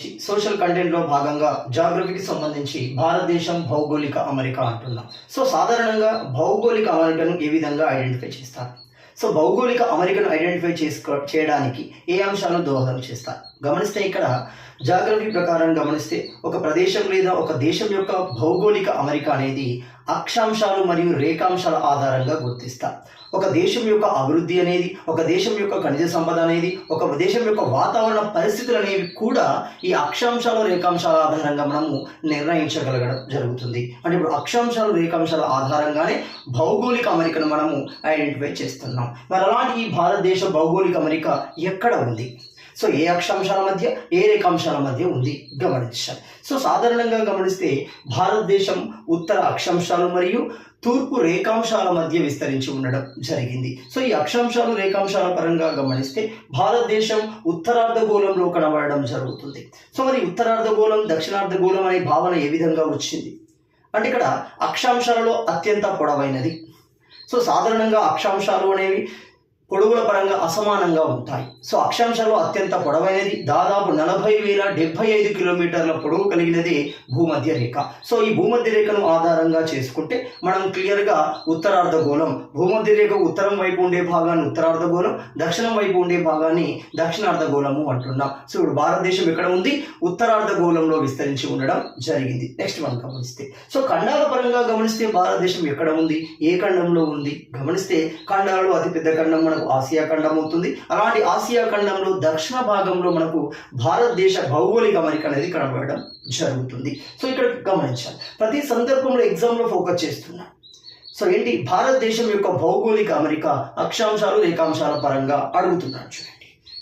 Social కంటెంట్లో భాగంగా జాగ్రఫీకి సంబంధించి భారతదేశం భౌగోళిక అమరిక అంటున్నాం. సో సాధారణంగా భౌగోళిక అమరికను ఏ విధంగా ఐడెంటిఫై చేస్తారు? సో భౌగోళిక అమరికను ఐడెంటిఫై చేసుకో చేయడానికి ఏ అంశాలు దోహదం చేస్తారు? గమనిస్తే ఇక్కడ జాగ్రఫీ ప్రకారం గమనిస్తే ఒక ప్రదేశం లేదా ఒక దేశం యొక్క భౌగోళిక అమరిక అనేది అక్షాంశాలు మరియు రేఖాంశాల ఆధారంగా గుర్తిస్తారు. ఒక దేశం యొక్క అభివృద్ధి అనేది ఒక దేశం యొక్క ఖనిజ సంపద అనేది ఒక దేశం యొక్క వాతావరణ పరిస్థితులు అనేవి కూడా ఈ అక్షాంశాలు రేఖాంశాల ఆధారంగా మనము నిర్ణయించగలగడం జరుగుతుంది. అంటే ఇప్పుడు అక్షాంశాలు రేఖాంశాల ఆధారంగానే భౌగోళిక అమరికను మనము ఐడెంటిఫై చేస్తున్నాం. మరి అలాంటి ఈ భారతదేశ భౌగోళిక అమరిక ఎక్కడ ఉంది? సో ఏ అక్షాంశాల మధ్య ఏ రేఖాంశాల మధ్య ఉంది? గమనించాలి. సో సాధారణంగా గమనిస్తే భారతదేశం ఉత్తర అక్షాంశాలు మరియు తూర్పు రేఖాంశాల మధ్య విస్తరించి ఉండడం జరిగింది. సో ఈ అక్షాంశాలు రేఖాంశాల పరంగా గమనిస్తే భారతదేశం ఉత్తరార్ధగోళంలో కనబడడం జరుగుతుంది. సో మరి ఉత్తరార్ధగోళం దక్షిణార్ధగోళం అనే భావన ఏ విధంగా వచ్చింది? అంటే ఇక్కడ అక్షాంశాలలో అత్యంత పొడవైనది. సో సాధారణంగా అక్షాంశాలు అనేవి పొడవుల పరంగా అసమానంగా ఉంటాయి. సో అక్షాంశాలు అత్యంత పొడవైనది దాదాపు నలభై వేల డెబ్బై ఐదు కిలోమీటర్ల పొడవు కలిగినది భూమధ్య రేఖ. సో ఈ భూమధ్య రేఖను ఆధారంగా చేసుకుంటే మనం క్లియర్గా ఉత్తరార్ధగోళం భూమధ్య రేఖ ఉత్తరం వైపు ఉండే భాగాన్ని ఉత్తరార్ధగోళం దక్షిణం వైపు ఉండే భాగాన్ని దక్షిణార్ధగోళము అంటున్నాం. సో ఇప్పుడు భారతదేశం ఎక్కడ ఉంది? ఉత్తరార్ధగోళంలో విస్తరించి ఉండడం జరిగింది. నెక్స్ట్ మనం గమనిస్తే సో ఖండాల పరంగా గమనిస్తే భారతదేశం ఎక్కడ ఉంది? ఏ ఖండంలో ఉంది? గమనిస్తే ఖండాలు అతిపెద్ద ఖండం మనకు ఆసియా ఖండం అవుతుంది అలాంటి ఆసియా ఖండంలో దక్షిణ భాగంలో మనకు భారతదేశ భౌగోళిక అమరిక అనేది కనబడడం జరుగుతుంది. సో ఇక్కడ గమనించాలి. ప్రతి సందర్భంలో ఎగ్జామ్లో ఫోకస్ చేస్తున్నా. సో ఏంటి? భారతదేశం యొక్క భౌగోళిక అమరిక అక్షాంశాలు రేఖాంశాల పరంగా అడుగుతున్నాను చూడండి.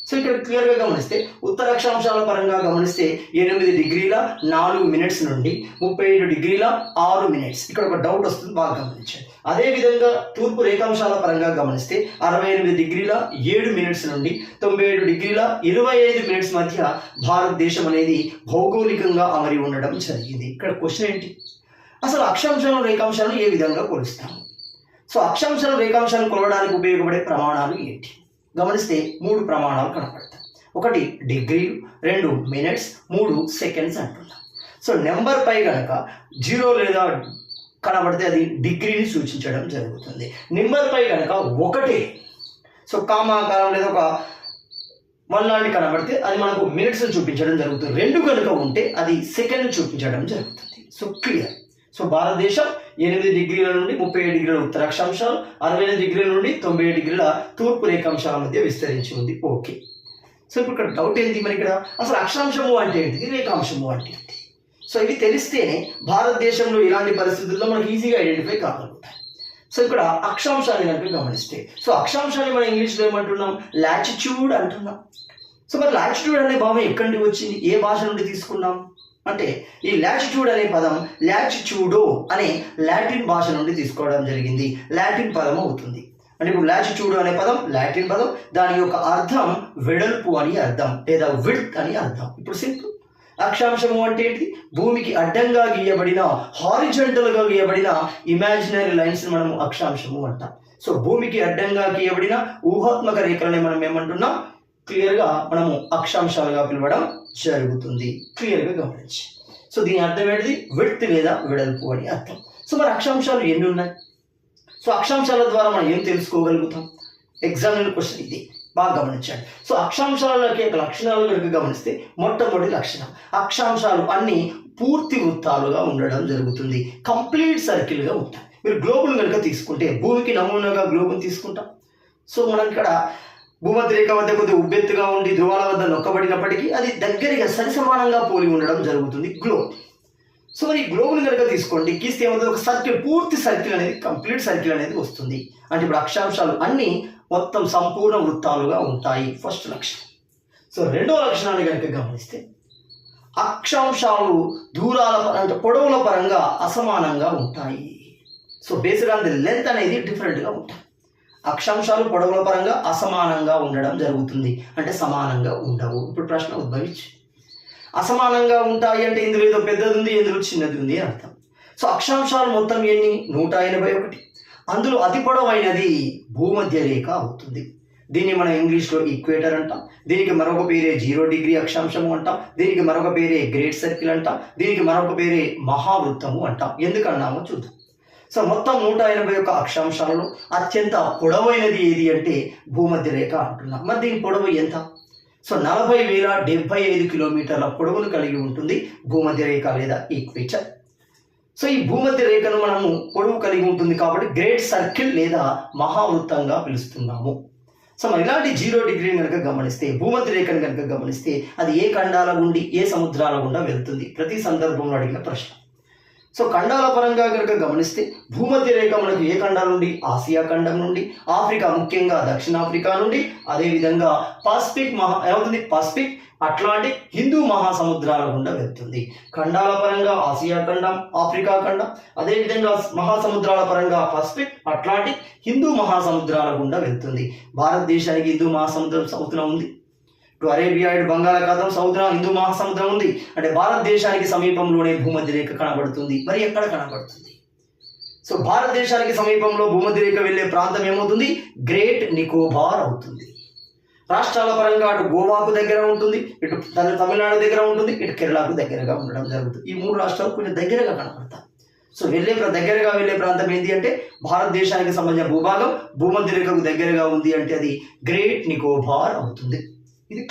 సో ఇక్కడ క్లియర్గా గమనిస్తే ఉత్తర అక్షాంశాల పరంగా గమనిస్తే ఎనిమిది డిగ్రీల నాలుగు మినిట్స్ నుండి ముప్పై ఏడు డిగ్రీల ఆరు మినిట్స్ ఇక్కడ ఒక డౌట్ వస్తుంది బాగా గమనించండి. అదేవిధంగా తూర్పు రేఖాంశాల పరంగా గమనిస్తే అరవై ఎనిమిది డిగ్రీల ఏడు మినిట్స్ నుండి తొంభై ఏడు డిగ్రీల ఇరవై ఐదు మినిట్స్ మధ్య భారతదేశం అనేది భౌగోళికంగా అమరి ఉండడం జరిగింది. ఇక్కడ క్వశ్చన్ ఏంటి? అసలు అక్షాంశాలు రేఖాంశాలను ఏ విధంగా కొలుస్తాము? సో అక్షాంశాలు రేఖాంశాలను కొలవడానికి ఉపయోగపడే ప్రమాణాలు ఏంటి? గమనిస్తే మూడు ప్రమాణాలు కనపడతాయి. ఒకటి డిగ్రీలు. రెండు మినిట్స్ మూడు సెకండ్స్ అంటున్నాం. సో నెంబర్ పై కనుక జీరో లేదా కనబడితే అది డిగ్రీని సూచించడం జరుగుతుంది. నెంబర్పై కనుక ఒకటే సో కామాకారం లేదా ఒక వన్ లాంటి కనబడితే అది మనకు మినిట్స్ చూపించడం జరుగుతుంది. రెండు కనుక ఉంటే అది సెకండ్ చూపించడం జరుగుతుంది. So clear. సో భారతదేశం ఎనిమిది డిగ్రీల నుండి ముప్పై ఏడు డిగ్రీల ఉత్తరాక్షాంశాలు అరవై ఎనిమిది డిగ్రీల నుండి తొంభై ఏడు డిగ్రీల తూర్పు రేఖాంశాల మధ్య విస్తరించి ఉంది. ఓకే. సో ఇప్పుడు ఇక్కడ డౌట్ ఏంటి మరి ఇక్కడ? అసలు అక్షాంశము అంటే ఏంటిది? రేఖాంశము అంటే ఏంటి? సో ఇవి తెలిస్తేనే భారతదేశంలో ఇలాంటి పరిస్థితుల్లో మనకి ఈజీగా ఐడెంటిఫై కాగలుగుతాయి సో ఇక్కడ అక్షాంశాన్ని కనుక గమనిస్తే సో అక్షాంశాన్ని మనం ఇంగ్లీష్లో ఏమంటున్నాం? లాటిట్యూడ్ అంటున్నాం. సో మరి లాటిట్యూడ్ అనే భావం ఎక్కడి నుండి వచ్చింది? ఏ భాష నుండి తీసుకున్నాం? అంటే ఈ లాటిట్యూడ్ అనే పదం లాటిట్యూడో అనే లాటిన్ భాష నుండి తీసుకోవడం జరిగింది. లాటిన్ పదం అవుతుంది. అంటే ఇప్పుడు లాటిట్యూడ్ అనే పదం లాటిన్ పదం దాని యొక్క అర్థం వెడల్పు అని అర్థం లేదా విడ్త్ అని అర్థం. ఇప్పుడు సింపుల్ అక్షాంశము అంటే ఏంటి? భూమికి అడ్డంగా గీయబడిన హారిజెంటల్గా గీయబడిన ఇమాజినరీ లైన్స్ మనము అక్షాంశము అంటాం. సో భూమికి అడ్డంగా గీయబడిన ఊహాత్మక రేఖలని మనం ఏమంటున్నాం? క్లియర్గా మనము అక్షాంశాలుగా పిలవడం జరుగుతుంది. క్లియర్గా గమనించి. సో దీని అర్థం ఏంటిది? విడ్త్ లేదా వెడల్పు అని అర్థం. సో మరి అక్షాంశాలు ఎన్ని ఉన్నాయి? సో అక్షాంశాల ద్వారా మనం ఏం తెలుసుకోగలుగుతాం? ఎగ్జామినర్ క్వశ్చన్ ఇది. బాగా గమనించండి. సో అక్షాంశాలకి యొక్క లక్షణాలు కనుక గమనిస్తే మొట్టమొదటి లక్షణం. అక్షాంశాలు అన్ని పూర్తి వృత్తాలుగా ఉండడం జరుగుతుంది. కంప్లీట్ సర్కిల్గా ఉంటాయి. మీరు గ్లోబుల్ కనుక తీసుకుంటే భూమికి నమూనాగా గ్లోబుల్ తీసుకుంటాం. సో మనం ఇక్కడ భూమధ్య రేఖ వద్ద కొద్దిగా ఉబ్బెత్తుగా ఉండి ధ్రువాల వద్ద నొక్కబడినప్పటికీ అది దగ్గరగా సరిసమానంగా పోలి ఉండడం జరుగుతుంది గ్లోబ్. సో మరి గ్లోబుల్ కనుక తీసుకోండి గీస్తే ఏమవుతుంది? ఒక సర్కిల్ పూర్తి సర్కిల్ అనేది కంప్లీట్ సర్కిల్ అనేది వస్తుంది. అంటే ఇప్పుడు అక్షాంశాలు అన్నీ మొత్తం సంపూర్ణ వృత్తాలుగా ఉంటాయి. ఫస్ట్ లక్షణం. సో రెండో లక్షణాన్ని కనుక గమనిస్తే అక్షాంశాలు దూరాల అంటే పొడవుల పరంగా అసమానంగా ఉంటాయి. So based on the length అనేది డిఫరెంట్గా ఉంటాయి. అక్షాంశాలు పొడవుల పరంగా అసమానంగా ఉండడం జరుగుతుంది. అంటే సమానంగా ఉండవు. ఇప్పుడు ప్రశ్న ఉద్భవించి అసమానంగా ఉంటాయి అంటే ఇందులో ఏదో పెద్దది ఉంది ఇందులో చిన్నది ఉంది అని అర్థం. సో అక్షాంశాలు మొత్తం ఎన్ని? నూట ఎనభై ఒకటి. అందులో అతి పొడవైనది భూమధ్య రేఖ అవుతుంది. దీన్ని మనం ఇంగ్లీష్లో ఈక్వేటర్ అంటాం. దీనికి మరొక పేరే జీరో డిగ్రీ అక్షాంశము అంటాం. దీనికి మరొక పేరే గ్రేట్ సర్కిల్ అంటాం. దీనికి మరొక పేరే మహావృత్తము అంటాం. ఎందుకన్నామో చూద్దాం. సో మొత్తం నూట ఎనభై ఒక్క అక్షాంశాలలో అత్యంత పొడవైనది ఏది అంటే భూమధ్య రేఖ అంటున్నాం. మరి దీని పొడవు ఎంత? సో నలభై వేల డెబ్బై ఐదు కిలోమీటర్ల పొడవును కలిగి ఉంటుంది భూమధ్య రేఖ లేదా ఈక్వేచర్ సో ఈ భూమధ్య రేఖను మనము పొడవు కలిగి ఉంటుంది కాబట్టి గ్రేట్ సర్కిల్ లేదా మహావృత్తంగా పిలుస్తున్నాము. సో మరి ఇలాంటి జీరో డిగ్రీని కనుక గమనిస్తే భూమధ్య రేఖను కనుక గమనిస్తే అది ఏ ఖండాల గుండి ఏ సముద్రాల గుండా వెళ్తుంది? ప్రతి సందర్భంలో అడిగిన ప్రశ్న. సో ఖండాల పరంగా కనుక గమనిస్తే భూమధ్య రేఖ మనకు ఏ ఖండం నుండి? ఆసియా ఖండం నుండి ఆఫ్రికా ముఖ్యంగా దక్షిణాఫ్రికా నుండి అదేవిధంగా పసిఫిక్ మహా ఏమవుతుంది? పసిఫిక్ అట్లాంటిక్ హిందూ మహాసముద్రాల గుండా వెళ్తుంది. ఖండాల పరంగా ఆసియా ఖండం ఆఫ్రికా ఖండం అదేవిధంగా మహాసముద్రాల పరంగా పసిఫిక్ అట్లాంటిక్ హిందూ మహాసముద్రాల గుండా వెళ్తుంది. భారతదేశానికి హిందూ మహాసముద్రం సౌత్న ఉంది. ఇటు అరేబియా ఇటు బంగాళాఖాతం సముద్రం హిందూ మహాసముద్రం ఉంది. అంటే భారతదేశానికి సమీపంలోనే భూమధ్య రేఖ కనబడుతుంది. మరి ఎక్కడ కనబడుతుంది? సో భారతదేశానికి సమీపంలో భూమధ్య రేఖ వెళ్ళే ప్రాంతం ఏమవుతుంది? గ్రేట్ నికోబార్ అవుతుంది. రాష్ట్రాల పరంగా అటు గోవాకు దగ్గర ఉంటుంది ఇటు తమిళనాడు దగ్గర ఉంటుంది ఇటు కేరళకు దగ్గరగా ఉండడం జరుగుతుంది. ఈ మూడు రాష్ట్రాలు కొంచెం దగ్గరగా కనబడతాయి. సో వెళ్ళే దగ్గరగా వెళ్ళే ప్రాంతం ఏంటి అంటే భారతదేశానికి సంబంధించిన భూభాగం భూమధ్య రేఖకు దగ్గరగా ఉంది అంటే అది గ్రేట్ నికోబార్ అవుతుంది. Ele